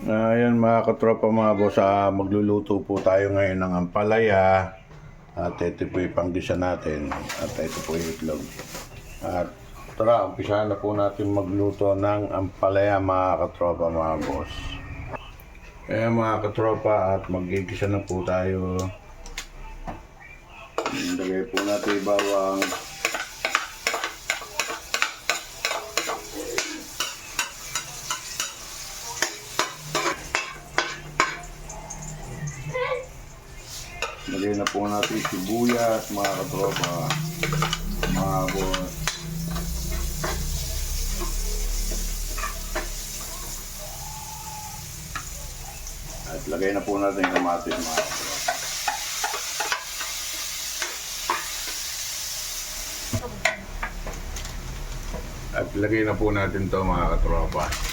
Ayan mga katropa mga boss, ah, magluluto po tayo ngayon ng ampalaya. At ito po yung panggisa natin. At ito po yung itlog. At tara, umpisahan na po natin magluto ng ampalaya mga katropa mga boss. Ayan mga katropa at magigisa na po tayo. Lagay po natin bawang. Lagay na po natin sibuyas, mga katropa, mga boss. At lagay na po natin yung kamatis, mga katropa. At lagay na po natin to mga katropa.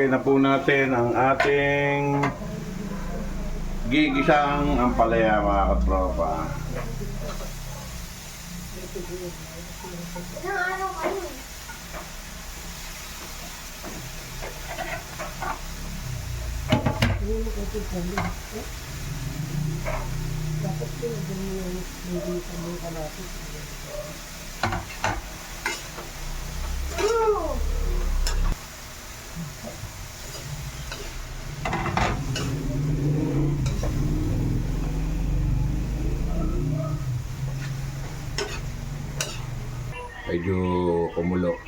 Lalagay na po natin ang ating gigisang ampalaya mga katropa. Medyo kumulo.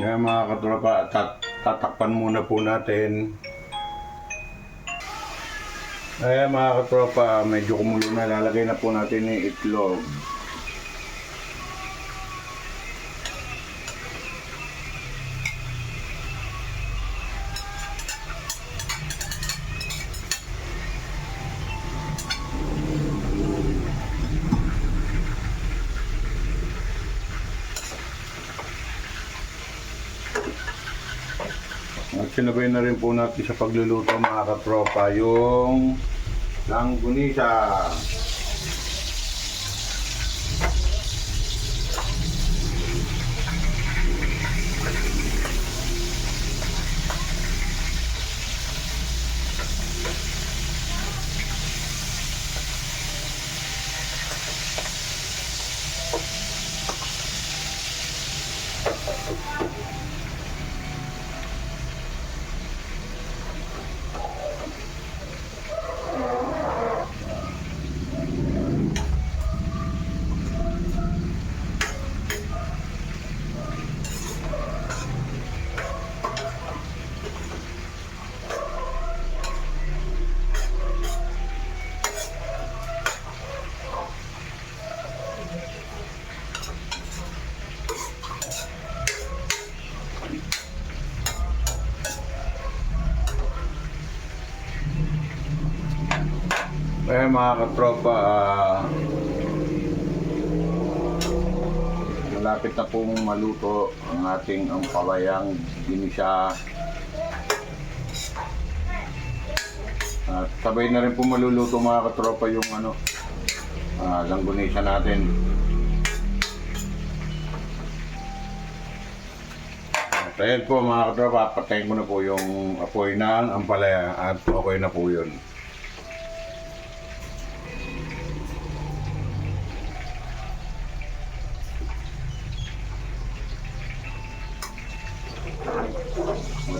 Ngayon mga katropa, tat tatakpan muna po natin. Ayan mga katropa, medyo kumulo na. Lalagay na po natin yung itlog. Sinabay na rin po natin sa pagluluto mga katropa yung langgunisa. Eh mga katropa, ah, malapit na pong maluto ang ating ampalayang ginisa. At sabay na rin po maluluto mga katropa yung ano, ah, langgunisa natin. At ayan po mga katropa, patayin ko na po yung apoy ng ampalaya at okay na po yun.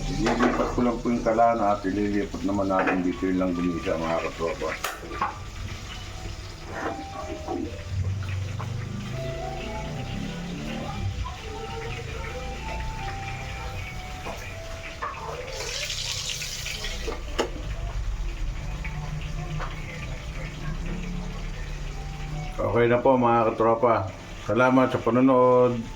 Ililipat ko lang po yung kalana at ililipat naman natin dito yung lang gumisa mga katropa. Okay na po mga katropa. Salamat sa panonood.